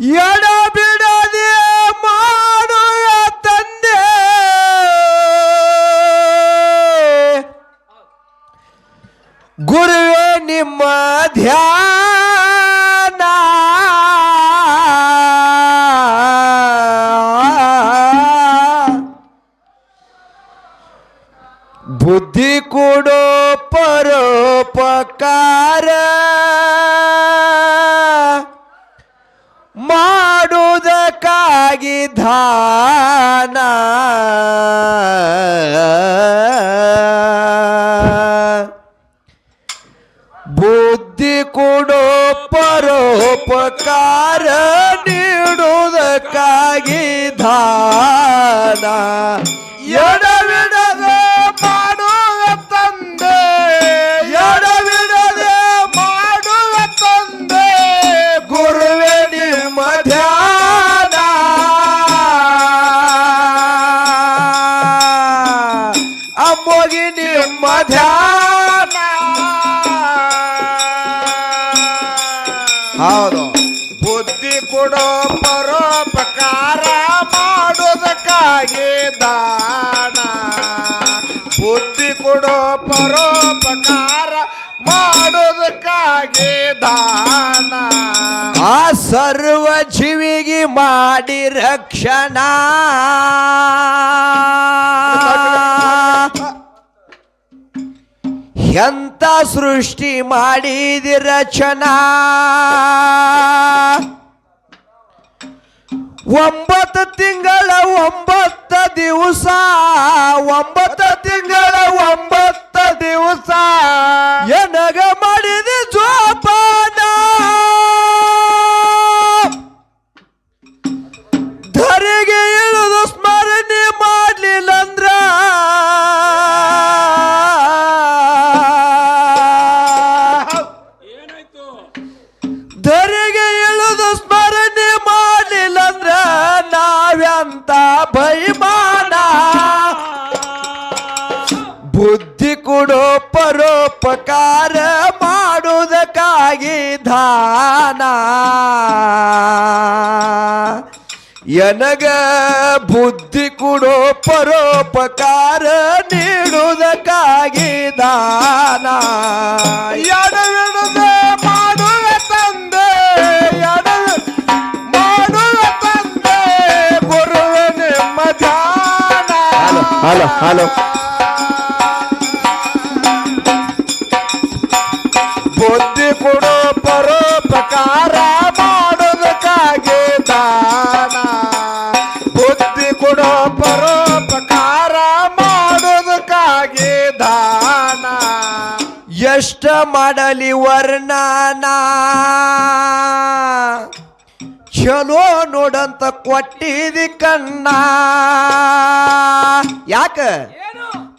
ಎಡ ಬಿಡದೆ ಮಾಡುವ ತಂದೆ. ಗುರುವೇ ನಿಮ್ಮ ಧ್ಯಾನ ಮಾಡುವುದಕ್ಕಾಗಿ ಧಾನ. ಬುದ್ಧಿ ಕೊಡೋ ಪರೋಪಕಾರ ನೀಡುವುದಕ್ಕಾಗಿ ದಾನ ನಿಮ್ಮ ಧ್ಯಾನ ಹೌದು. ಬುದ್ಧಿ ಕೊಡೋ ಪರೋಪಕಾರ ಮಾಡೋದಕ್ಕಾಗಿ ದಾನ. ಬುದ್ಧಿ ಕೊಡೋ ಪರೋಪಕಾರ ಮಾಡೋದಕ್ಕಾಗಿ ದಾನ. ಆ ಸರ್ವ ಜೀವಿಗೆ ಮಾಡಿ ರಕ್ಷಣಾ. ಎಂತ ಸೃಷ್ಟಿ ಮಾಡಿದಿರ ರಚನಾ? ಒಂಬತ್ತು ತಿಂಗಳ ಒಂಬತ್ತು ದಿವಸ ಒಂಬತ್ತು ತಿಂಗಳ ಒಂಬತ್ತು ದಿವಸ ಎನಗ ಮಾಡಿದ ಹಲೋ ಹಲೋ. ಬುದ್ಧಿ ಕೊಡೋ ಪರೋಪಕಾರ ಮಾಡೋದಕ್ಕಾಗಿ ದಾನ. ಬುದ್ಧಿ ಕೊಡೋ ಪರೋಪಕಾರ ಮಾಡೋದಕ್ಕಾಗಿ ದಾನ. ಎಷ್ಟ ಮಾಡಲಿ ವರ್ಣನ? ಚಲೋ ನೋಡಂತ ಕೊಟ್ಟಿದಿ ಕಣ್ಣ. ಯಾಕ?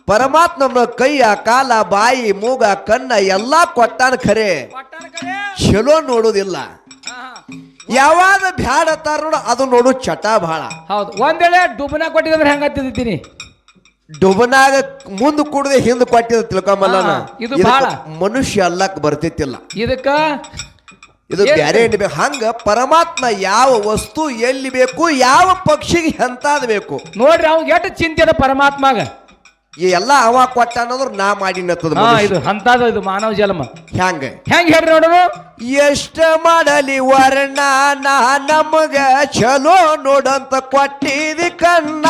ಪರಮಾತ್ಮನ ಕೈಯ ಕಾಲ ಬಾಯಿ ಮೂಗ ಕಣ್ಣ ಎಲ್ಲಾ ಕೊಟ್ಟಾನ ಖರೆ. ಚಲೋ ನೋಡುದಿಲ್ಲ. ಯಾವಾಗ ಬ್ಯಾಡ ತಾರ ನೋಡು ಅದು ನೋಡು ಚಟ ಬಹಳ ಹೌದು. ಒಂದೇಳೆ ವೇಳೆ ಡುಬ್ನ ಕೊಟ್ಟಿದ್ರೆ ಹೆಂಗತ್ತಿದ್ದೀನಿ ಡುಬನಾಗ ಮುಂದ್ ಕುಡ್ದೆ ಹಿಂದ್ ಕೊಟ್ಟಿದ ತಿಳ್ಕೊಂಬಲ್ಲ ಇದು ಬಹಳ. ಮನುಷ್ಯ ಅಲ್ಲಕ್ ಬರ್ತಿತ್ತಿಲ್ಲ. ಇದಕ್ಕ ಇದು ಬ್ಯಾರೆ ಏನ್ ಬೇಕು? ಹಂಗ ಪರಮಾತ್ಮ ಯಾವ ವಸ್ತು ಎಲ್ಲಿ ಬೇಕು ಯಾವ ಪಕ್ಷಿಗೆ ಎಂತಾದ ಬೇಕು? ನೋಡ್ರಿ ಅವ್ಗೆ ಎಷ್ಟು ಚಿಂತೆ ಅದ ಪರಮಾತ್ಮಾಗ. ಈ ಎಲ್ಲ ಅವ ಕೊಟ್ಟ ಅನ್ನೋದ್ರ ನಾ ಹಾ ಇದು ಅಂತದ ಇದು ಮಾನವ ಜನ್ಮ. ಹ್ಯಾಂಗ? ಹೆಂಗ್ ಹೇಳ್ರಿ ನೋಡೋಣ ಎಷ್ಟ ಮಾಡಲಿ ವರ್ಣ ನಾ ನಮಗ ಚಲೋ ನೋಡಂತ ಕೊಟ್ಟಿದಿ ಕಣ್ಣ.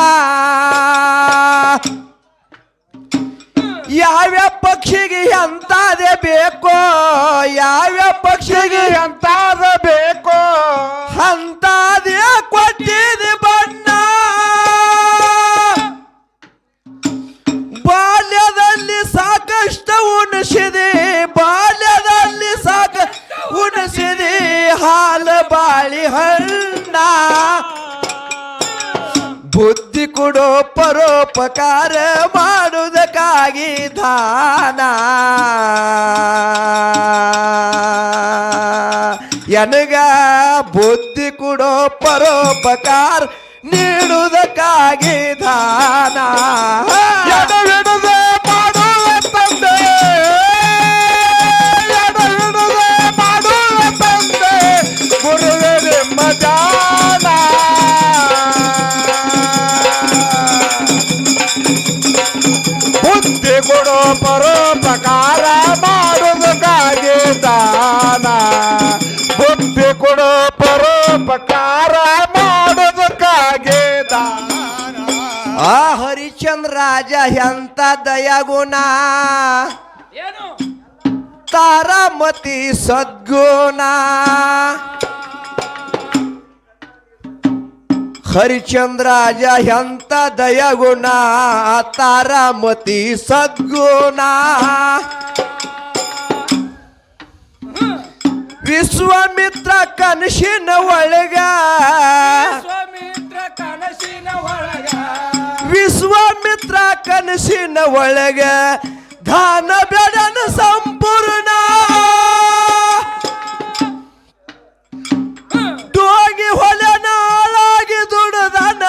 ಯಾವ್ಯಾವ ಪಕ್ಷಿಗೆ ಎಂತಾದೆ ಬೇಕೋ ಯಾವ ಪಕ್ಷಿಗೆ ಎಂತಾದ ಬೇಕೋ ಪರೋಪಕಾರ ನೀಡುವುದಕ್ಕಾಗಿ ದಾನ. ಆ ಹರಿಚಂದ್ರ ರಾಜ ಎಂತ ದಯಗುಣ? ತಾರಾಮತಿ ಸದ್ಗುಣ. ಹರಿಚಂದ್ರ ರಾಜ ಎಂತ ದಯಗುಣ? ತಾರಾಮತಿ ಸದ್ಗುಣ. ವಿಶ್ವಾಮಿತ್ರ ಕನಸಿನ ಒಳಗ. ವಿಶ್ವಮಿತ್ರ ಕನಸಿನ ಒಳಗ ವಿಶ್ವಾಮಿತ್ರ ಕನಸಿನ ಒಳಗ. ಧಾನ ಬೆಡನ ಸಂಪೂರ್ಣ. ಡೋಗಿ ಹೊಲನ ಹಾಳಾಗಿ ದುಡದನ,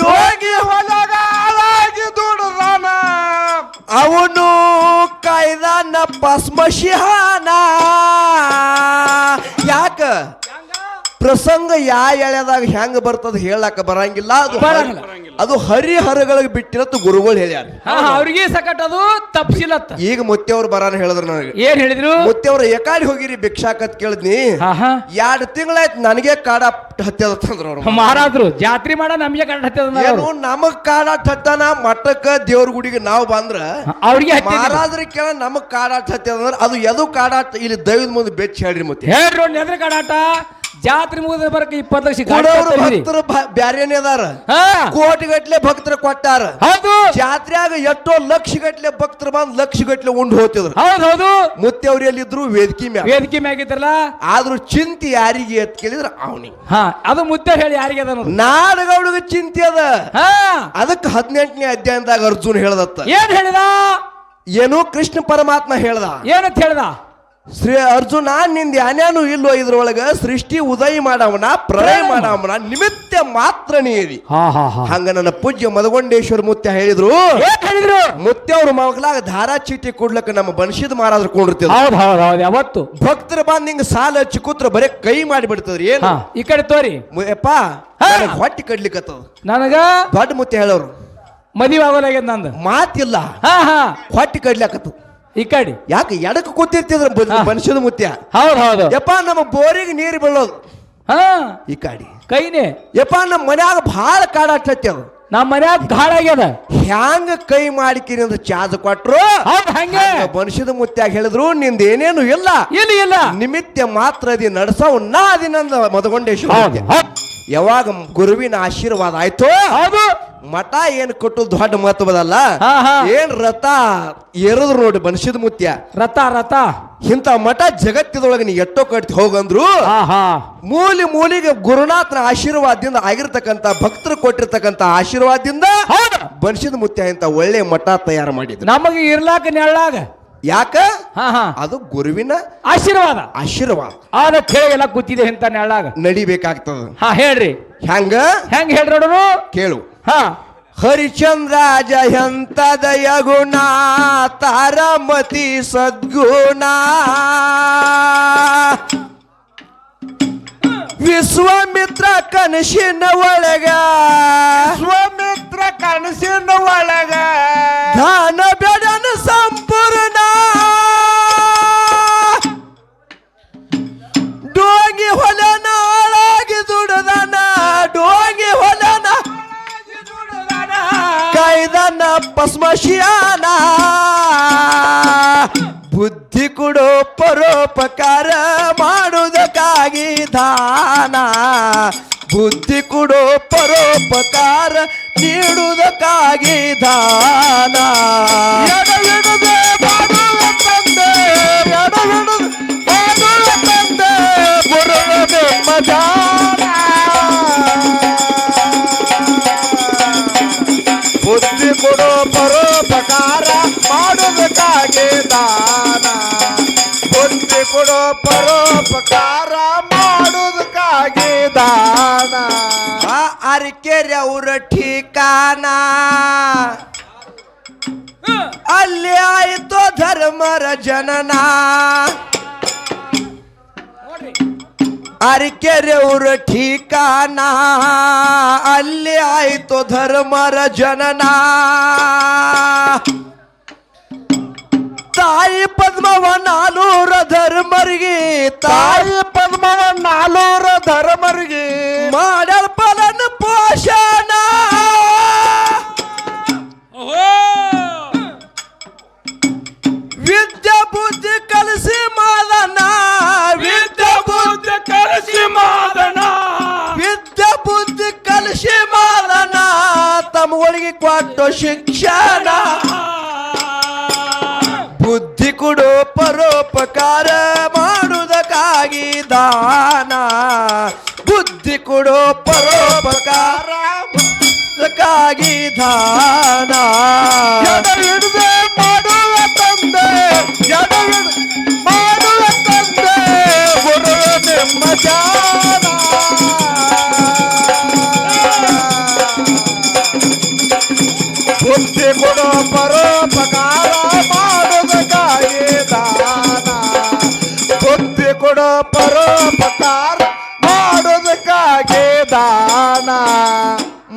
ಡೋಗಿ ಹೊಲಗಾಲಾಗಿ ದುಡದನ. ಅವನು ಕಾಯ್ದಾನ ಪಸ್ಮಶಿಹಾನ ಯಾಕ? ಪ್ರಸಂಗ ಯಾ ಎಳೆದಾಗ ಹೆಂಗ ಬರ್ತದ ಹೇಳಾಕ ಬರಂಗಿಲ್ಲ. ಅದು ಬರಂಗಿಲ್ಲ. ಅದು ಹರಿಹರಗಳಿಗೆ ಬಿಟ್ಟಿರತ್ತು ಗುರುಗಳು ಹೇಳ್ಯಾರ. ಹಾ ಅವ್ರಿಗೆ ಸಕಟ್ ಅದು ತಪ್ಸಿಲತ್ತ. ಈಗ ಮುತ್ತೆಯವ್ರು ಬರಾನ ಹೇಳಿದ್ರು ನನಗೆ. ಏನ್ ಹೇಳಿದ್ರು? ಮುತ್ತೆಯವ್ರು ಎಕಾಡಿ ಹೋಗಿರಿ ಭಿಕ್ಷಾಕತ್ ಕೇಳಿದ್ನಿ. ಹಾ ಹಾ. ಎರಡು ತಿಂಗಳಾಯ್ತು ನನಗೆ ಕಾಡ ಹತ್ಯದ ತಂದ್ರ ಅವ್ರು. ಮಹಾರಾಜರು ಜಾತ್ರೆ ಮಾಡ ನಮ್ಗೆ ಕಂಡ ಏನು ನಮಗ್ ಕಾಡ ಹತ್ತಾನ ಮಠಕ್ಕ ದೇವ್ರ ಗುಡಿಗೆ ನಾವು ಬಂದ್ರ ಅವ್ರಿಗೆ ಹತ್ತಿದ್ರು ಮಹಾರಾಜ್ರ ಕೇಳ ನಮಗ್ ಕಾಡ ಹತ್ಯದ ಅಂದ್ರ. ಅದು ಎದು ಕಾಡಾಟ ಇಲ್ಲಿ ದೈವದ ಮುಂದೆ ಬೆಚ್ಚ ಹೇಳ್ರಿ ಮತ್ತೆ ಹೇಳ್ರಿ ನೋಡಿ ಎದ್ರ ಕಡಾಟ ಜಾತ್ರೆ ಮುಗಿದ ಬರಕ ಇಪ್ಪತ್ತು ಲಕ್ಷ ಗಾಡಿ ಕೊಡೋರು ಕೊಡ್ತೀರಿ. ಭಕ್ತರು ಬ್ಯಾರೇನೆ ಅದಾರ. ಹಾ. ಕೋಟಿ ಗಟ್ಲೆ ಭಕ್ತರು ಕೊಟ್ಟಾರ. ಹೌದು. ಜಾತ್ರೆಯಾಗ ಎಷ್ಟೋ ಲಕ್ಷ ಗಟ್ಲೆ ಭಕ್ತರು ಬಂದ್ ಲಕ್ಷ ಗಟ್ಲೆ ಉಂಡು ಹೋಗ್ತಿದ್ರು ಹೌದು ಹೌದು. ಮುತ್ತೆವ್ರು ಎಲ್ಲಿದ್ರು? ವೇದಿಕೆ ಮ್ಯಾಗ. ವೇದಿಕೆ ಮ್ಯಾಗಿದ್ರಲ್ಲ ಆದ್ರೂ ಚಿಂತೆ ಯಾರಿಗೆ ಅಂತ ಕೇಳಿದ್ರ ಅವನಿ. ಹಾ ಅದು ಮುದ್ದೆ ಹೇಳಿ ಯಾರಿಗೆ ಅದ ನೋಡು. ನಾಡಗೌಡಿಗೆ ಚಿಂತೆ ಅದ. ಹಾ. ಅದಕ್ಕೆ ಹದಿನೆಂಟನೇ ಅಧ್ಯಾಯದಾಗ ಅರ್ಜುನ್ ಹೇಳ್ದತ್ತ. ಏನ್ ಹೇಳಿದ? ಏನು ಕೃಷ್ಣ ಪರಮಾತ್ಮ ಹೇಳ್ದ. ಏನಂತ ಹೇಳ್ದ? ಶ್ರೀ ಅರ್ಜುನ ನಿಂದ ಯಾನ್ಯಾನು ಇಲ್ವೋ ಇದ್ರೊಳಗೆ? ಸೃಷ್ಟಿ ಉದಯ ಮಾಡವನ ಪ್ರಳಯ ಮಾಡವನ ನಿಮಿತ್ತ ಮಾತ್ರ ನೀರಿ ಹಂಗ ನನ್ನ ಪೂಜ್ಯ ಮದಗೊಂಡೇಶ್ವರ ಮುತ್ಯ ಹೇಳಿದ್ರು. ಹೇಳಿದ್ರು? ಮುತ್ಯ ಅವ್ರ ಮಗಲಾಗ ಧಾರಾ ಚೀಟಿ ಕೊಡ್ಲಕ್ಕ ನಮ್ಮ ಬನಶಿದ ಮಾರಾದ್ರು ಕೊಂಡಿರ್ತೀವಿ ಯಾವತ್ತು? ಭಕ್ತರ ಬಂದ್ ಹಿಂಗ ಸಾಲ ಚಿಕ್ಕುತ್ರ ಕೂತ್ರ ಬರೇ ಕೈ ಮಾಡಿ ಬಿಡ್ತದ್ರಿ ಏನು ಈ ಕಡೆ ತೋರಿ. ಯಪ್ಪ ಹೊಟ್ಟಿ ಕಡ್ಲಿಕ್ಕತ್ತದ ನನಗ ದೊಡ್ಡ ಮುತ್ಯ ಹೇಳೋರು. ಮದುವೆ ಆಗೋಲಾಗ್ಯದ ನಂದು. ಮಾತಿಲ್ಲ. ಹಾ ಹಾ. ಹೊಟ್ಟಿ ಕಡ್ಲಿಕ್ಕತ್ತದ ಈ ಕಡೆ. ಯಾಕೆ ಎಡಕ್ಕೆ ಕೂತಿರ್ತಿದ್ರ ಮನುಷ್ಯದ ಮುತ್ಯ? ಹೌದು ಹೌದು. ಯಪ್ಪ ನಮ್ಮ ಬೋರಿಗೆ ನೀರು ಬೀಳೋದು. ಹಾ. ಈ ಕಾಡಿ. ಕೈನೇ. ಯಪ್ಪ ನಮ್ಮ ಮನ್ಯಾಗ ಭಾಳ ಕಾಡಾಟತಿ ಅದು. ನಮ್ಮ ಮನ್ಯಾಗ ಗಾಳ ಆಗ್ಯದ. ಹ್ಯಾಂಗ ಕೈ ಮಾಡಿಕಿರಿ ಅಂತ ಚಾರ್ಜ್ ಕೊಟ್ರು? ಹೌದು ಹಂಗೆ. ಮನುಷ್ಯದ ಮುತ್ಯಾಗ ಹೇಳಿದ್ರು ನಿಂದ ಏನೇನು ಇಲ್ಲ. ಇಲ್ಲ ಇಲ್ಲ. ನಿಮಿತ್ತ ಮಾತ್ರ ಅದಿ ನಡ್ಸವ್ ನಾ ಅದಿನಂದ ಮದಗೊಂಡೇಶ್ವರ. ಯಾವಾಗ ಗುರುವಿನ ಆಶೀರ್ವಾದ ಆಯ್ತು ಹೌದು. ಮಠ ಏನ್ ಕೊಟ್ಟು ದೊಡ್ಡ ಮಹತ್ವದಲ್ಲ. ಏನ್ ರಥ ಎರದ್ರು ನೋಡಿ ಬನಸಿದ ಮುತ್ಯ. ರಥ ರಥ. ಇಂತ ಮಠ ಜಗತ್ತಿದೊಳಗೆ ನೀ ಎಟ್ಟೋ ಕಟ್ತಿ ಹೋಗಂದ್ರು ಮೂಲಿ ಮೂಲಿಗೆ ಗುರುನಾಥನ ಆಶೀರ್ವಾದದಿಂದ ಆಗಿರ್ತಕ್ಕಂತ ಭಕ್ತರು ಕೊಟ್ಟಿರ್ತಕ್ಕಂತ ಆಶೀರ್ವಾದದಿಂದ ಹೌದು. ಬನಶಿದ ಮುತ್ಯ ಇಂತ ಒಳ್ಳೆ ಮಠ ತಯಾರು ಮಾಡಿದ್ರು. ನಮಗೆ ಇರ್ಲಾಕ ನೆಳ್ಳಾಗ ಯಾಕ? ಹಾ ಹಾ. ಅದು ಗುರುವಿನ ಆಶೀರ್ವಾದ. ಆಶೀರ್ವಾದ. ಆದ ಎಲ್ಲ ಕೂತಿದೆ ಅಂತ ನೆಳ್ಳಾಗ ನಡಿಬೇಕಾಗ್ತದ. ಹಾ ಹೇಳ್ರಿ. ಹೆಂಗ? ಹೆಂಗ್ ಹೇಳ್ರಿ ನೋಡೋನು? ಕೇಳು. ಹಾ. ಹರಿಚಂದ್ರಾಜ ಎಂತ ದಯಗುಣ ತಾರಮತಿ ಸದ್ಗುಣ. ವಿಶ್ವಾಮಿತ್ರ ಕನಸಿನ ಒಳಗ. ವಿಶ್ವಮಿತ್ರ ಕನಸಿನ ಒಳಗ. ದಾನ ಕೈದನ ಪಸ್ಮಶಿಯಾನ ಬುದ್ಧಿ ಕೊಡೋ ಪರೋಪಕಾರ ಮಾಡುವುದಕ್ಕಾಗಿ ದಾನ. ಬುದ್ಧಿ ಕೊಡೋ ಪರೋಪಕಾರ ನೀಡುವುದಕ್ಕಾಗಿ ದಾನ. ಕೊಡೋ ಪರೋಪಕಾರ ಮಾಡುವುದಕ್ಕಾಗಿ ದಾನ. ಆ ಅರಿಕೆರೆ ಅವರ ಠಿಕಾನ ಅಲ್ಲಿ ಆಯಿತು ಧರ್ಮರ ಜನನ. ಅರಿಕೆರೆ ಅವರ ಠಿಕಾನ ಅಲ್ಲಿ ಆಯಿತು ಧರ್ಮರ ಜನನ. ತಾಯಿ ಪದ್ಮವ ನಾಲೂರ ಧರ್ಮರಿಗೆ ತಾಯಿ ಪದ್ಮವ ನಾಲೂರ ಧರ್ಮರಿಗೆ ಮಾಡಲ್ ಪಲನ್ ಪೋಷಣ. ವಿದ್ಯೆ ಬುದ್ಧಿ ಕಲಸಿ ಮಾದನ. ವಿದ್ಯೆ ಬುದ್ಧಿ ಕಲಸಿ ಮಾದನ. ವಿದ್ಯೆ ಬುದ್ಧಿ ಕಲಸಿ ಮಾದನ. ತಮ್ಮಗಳಿಗೆ ಕೊಟ್ಟು ಶಿಕ್ಷಣ. ಕೊಡು ಪರೋಪಕಾರ ಮಾಡುವುದಕ್ಕಾಗಿ ದಾನ. ಬುದ್ಧಿ ಕೊಡು ಪರೋಪಕಾರ ಮಾಡುವುದಕ್ಕಾಗಿ ದಾನ. ಮಾಡುವ ತಂದೆ ಮಾಡುವ ತಂದೆ ಪರೋಪಕಾರ ಮಾಡೋದಕ್ಕಾಗೆ ದಾನ.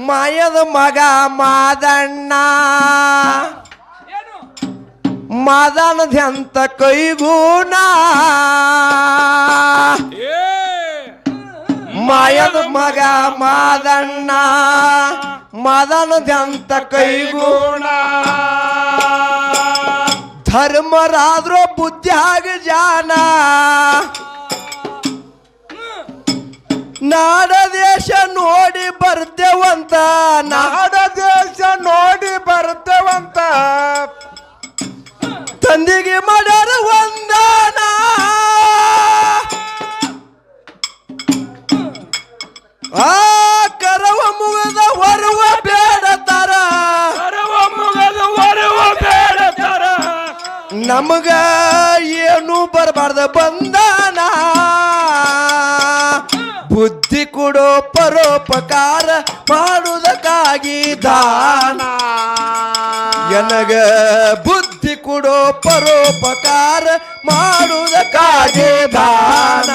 ಮಾಯದ ಮಗ ಮಾದಣ್ಣ. ಮಾದನದ್ಯಂತ ಕೈಗೂಣ ಮಾಯದ ಮಗ ಮಾದಣ್ಣ. ಮದನದ್ಯಂತ ಕೈಗೂಣ ಧರ್ಮರಾದ್ರೋ ಬುದ್ಧಿಯಾಗ ಜಾನ. ನಾಡ ದೇಶ ನೋಡಿ ಬರ್ತೇವಂತ ನಾಡ ದೇಶ ನೋಡಿ ಬರ್ತೇವಂತ. ತಂದಿಗೆ ಮಾಡ್ಯಾರ ವಂದನ. ಆ ಕರವ ಮುಗದ ಹೊರುವ ಬೇಡತಾರ ನಮಗ ಪರೋಪಕಾರ ಮಾಡುವುದಕ್ಕಾಗಿ ದಾನ. ಎನಗ ಬುದ್ಧಿ ಕೊಡೋ ಪರೋಪಕಾರ ಮಾಡುವುದಕ್ಕಾಗಿ ದಾನ.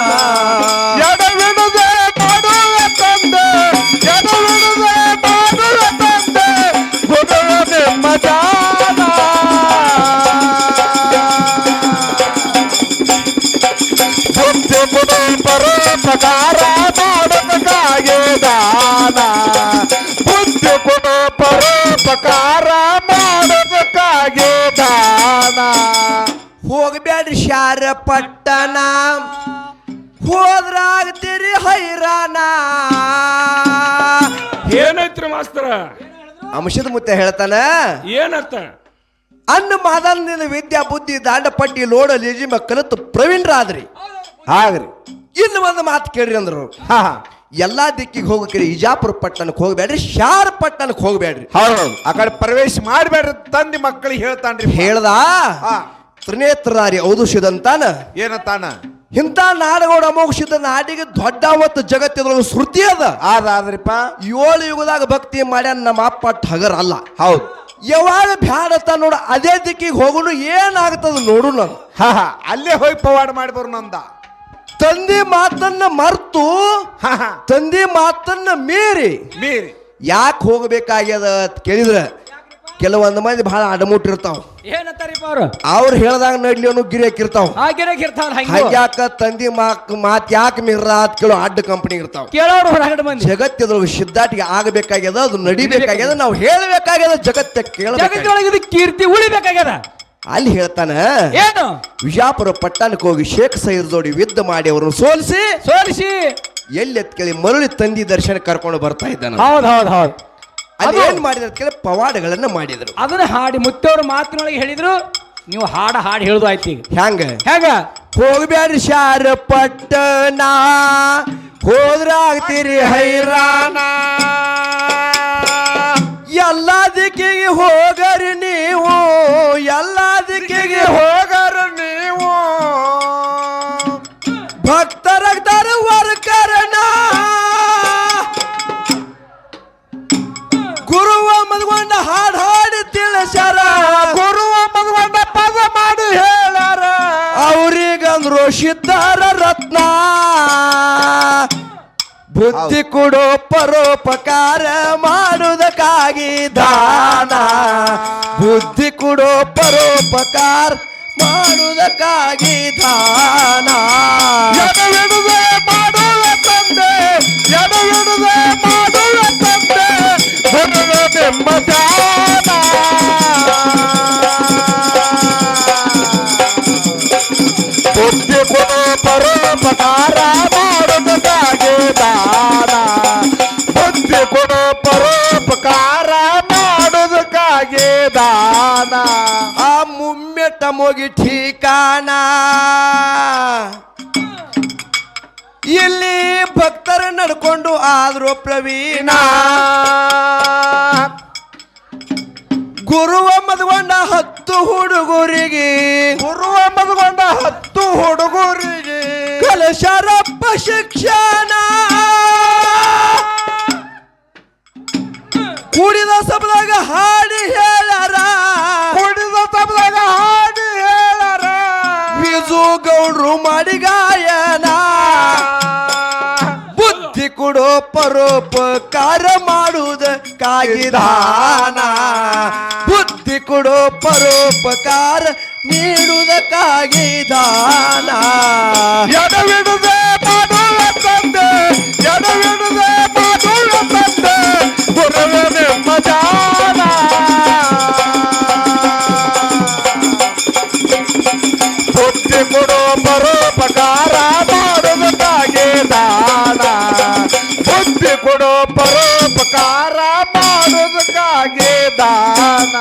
ಪಟ್ಟಣ. ಹೋದ್ರಾಗ್ತೀರಿ ಹೈರಾಣ. ಏನೈತ್ರಿ ಮಾಸ್ತರ? ಅಂಶದ ಮುತ್ತೆ ಹೇಳ್ತಾನ? ಏನರ್ಥ ಅನ್ನ ಮಾದಲ್ನಿಂದ ವಿದ್ಯಾ ಬುದ್ಧಿ ದಾಂಡ ಪಟ್ಟಿ ಲೋಡ ಲಿಜಿಮ ಕಲಿತು ಪ್ರವೀಣರಾದ್ರಿ. ಆಗ್ರಿ ಇನ್ನು ಒಂದು ಮಾತು ಕೇಳ್ರಿ ಅಂದ್ರು. ಹಾ ಹಾ. ಎಲ್ಲಾ ದಿಕ್ಕಿಗೆ ಹೋಗಕ್ರಿ ಇಜಾಪುರ ಪಟ್ಟಣಕ್ಕೆ ಹೋಗ್ಬೇಡ್ರಿ ಶಾರ್ ಪಟ್ಟಣಕ್ಕೆ ಹೋಗ್ಬೇಡ್ರಿ. ಹೌದು ಆ ಕಡೆ ಪ್ರವೇಶ ಮಾಡಬೇಡ್ರಿ ತಂದಿ ಮಕ್ಕಳಿಗೆ ಹೇಳ್ತಾನ್ರಿ ಹೇಳ್ದಾ? ಹಾ. ತ್ರಿನೇತ್ರಧಾರಿ ಏನ ತಾನ ಇಂಥ ನಾಡಗೌಡ ಮೋಕ್ಷಿದ ನಾಡಿಗೆ ದೊಡ್ಡ ಅವತ್ತು ಜಗತ್ತಿದೊಳಗೆ ಶ್ರುತಿ ಅದ. ಆದ ಆದ್ರಿಪ್ಪ? ಏಳು ಯುಗದಾಗ ಭಕ್ತಿ ಮಾಡ್ಯಾನ ನಮ್ಮ ಅಪ್ಪ ಠಗರ್ ಅಲ್ಲ. ಹೌದು. ಯಾವಾಗ ಬ್ಯಾಡತ್ತ ನೋಡ ಅದೇ ದಿಕ್ಕಿಗೆ ಹೋಗುನು ಏನಾಗ್ತದ ನೋಡು ನಾನು ಹಾ ಹಾ ಅಲ್ಲೇ ಹೋಗಿ ಪವಾಡ ಮಾಡಿ ನಂದ. ತಂದೆ ಮಾತನ್ನ ಮರ್ತು ಹಾ ಹಾ. ತಂದೆ ಮಾತನ್ನ ಮೀರಿ. ಮೀರಿ. ಯಾಕೆ ಹೋಗ್ಬೇಕಾಗ್ಯದ ಅಂತ ಕೇಳಿದ್ರೆ ಕೆಲವೊಂದು ಮಂದಿ ಬಹಳ ಅಡಮುಟ್ಟಿರ್ತಾವ ಏನಂತಾರಿಪ್ಪ ಅವ್ರು? ಅವ್ರು ಹೇಳ್ದಾಗ ನಡ್ಲಿ ಹಾಗೇನಾಗ ಇರ್ತಾವ ಹಂಗ. ಹಂಗ್ಯಾಕ ತಂದಿ ಮಾಕ್ ಮಾತ್ ಯಾಕೆ ಮಿರ್ರಾತ್ ಕೇಳು ಅಡ್ಡ ಕಂಪನಿ ಇರ್ತಾವ. ಕೇಳೋರು ಹೊರಗಡೆ ಮಂದಿ. ಜಗತ್ತಿದ್ರೊಳಗೆ ಸಿದ್ಧಾಟಿಗೆ ಆಗಬೇಕಾಗ್ಯದ ಅದು ನಡಿಬೇಕಾಗ್ಯದ ನಾವು ಹೇಳಬೇಕಾಗ್ಯದ ಜಗತ್ತ ಕೇಳಬೇಕು ಇದು ಕೀರ್ತಿ ಉಳಿಬೇಕಾಗ್ಯದ. ಅಲ್ಲಿ ಹೇಳ್ತಾನ ಏನು? ವಿಜಾಪುರ ಪಟ್ಟಣಕ್ಕೆ ಹೋಗಿ ಶೇಖ್ ಸೈರ್ ಜೋಡಿ ಯುದ್ಧ ಮಾಡಿ ಅವರನ್ನು ಸೋಲಿಸಿ ಸೋಲಿಸಿ. ಎಲ್ಲಿ ಎತ್ ಕೇಳಿ ಮರಳಿ ತಂದಿ ದರ್ಶನ ಕರ್ಕೊಂಡು ಬರ್ತಾ ಇದ್ದಾನ ಹೌದ್ ಹೌದ್ ಹೌದ್. ಅಲ್ಲಿ ಏನ್ ಮಾಡಿದ್ರು? ಕೇಳಿ ಪವಾಡಗಳನ್ನ ಮಾಡಿದ್ರು. ಅದನ್ನ ಹಾಡಿ ಮುತ್ತವ್ರ ಮಾತಿನೊಳಗೆ ಹೇಳಿದ್ರು ನೀವು ಹಾಡ ಹಾಡಿ ಹೇಳುದು ಆಯ್ತು ಈಗ. ಹೆಂಗ ಹೋಗ್ಬೇಡ ಹೋಗ್ಬ್ಯಾಡ್ರಿ ಶಾರ ಪಟ್ಟಣ ಹೋದ್ರಾಗ್ತೀರಿ ಹೈರಾಣ. ಎಲ್ಲ ದಿಕ್ಕಿಗೆ ಹೋಗರಿ ನೀವು ಎಲ್ಲ ಸಿದ್ಧಾರ ರತ್ನ. ಬುದ್ಧಿ ಕೊಡೋ ಪರೋಪಕಾರ ಮಾಡುವುದಕ್ಕಾಗಿ ದಾನ. ಬುದ್ಧಿ ಕೊಡೋ ಪರೋಪಕಾರ ಮಾಡುವುದಕ್ಕಾಗಿ ದಾನ. ಆ ಮುಮ್ಮೆ ಮುಗಿ ಠೀಕಾನ ಇಲ್ಲಿ ಭಕ್ತರ ನಡ್ಕೊಂಡು ಆದ್ರೂ ಪ್ರವೀಣ. ಗುರುವ ಮದುಗೊಂಡ ಹತ್ತು ಹುಡುಗರಿಗೆ. ಗುರುವ ಮದುಗೊಂಡ ಹತ್ತು ಹುಡುಗರಿಗೆ. ಕಲಶರಪ್ಪ ಶಿಕ್ಷಣ. ಗೌಡ್ರು ಮಾಡಿ ಗಾಯನ ಬುದ್ಧಿ ಕೊಡೋ ಪರೋಪಕಾರ ಮಾಡುವುದ ಕಾಗಿದಾನ ಬುದ್ಧಿ ಕೊಡೋ ಪರೋಪಕಾರ ನೀಡುವುದಕ್ಕಾಗಿದಾನ. ಎಡವಿಡದೆ ಬುದ್ಧಿ ಮಾಡೋದಕ್ಕಾಗಿ ದಾನ.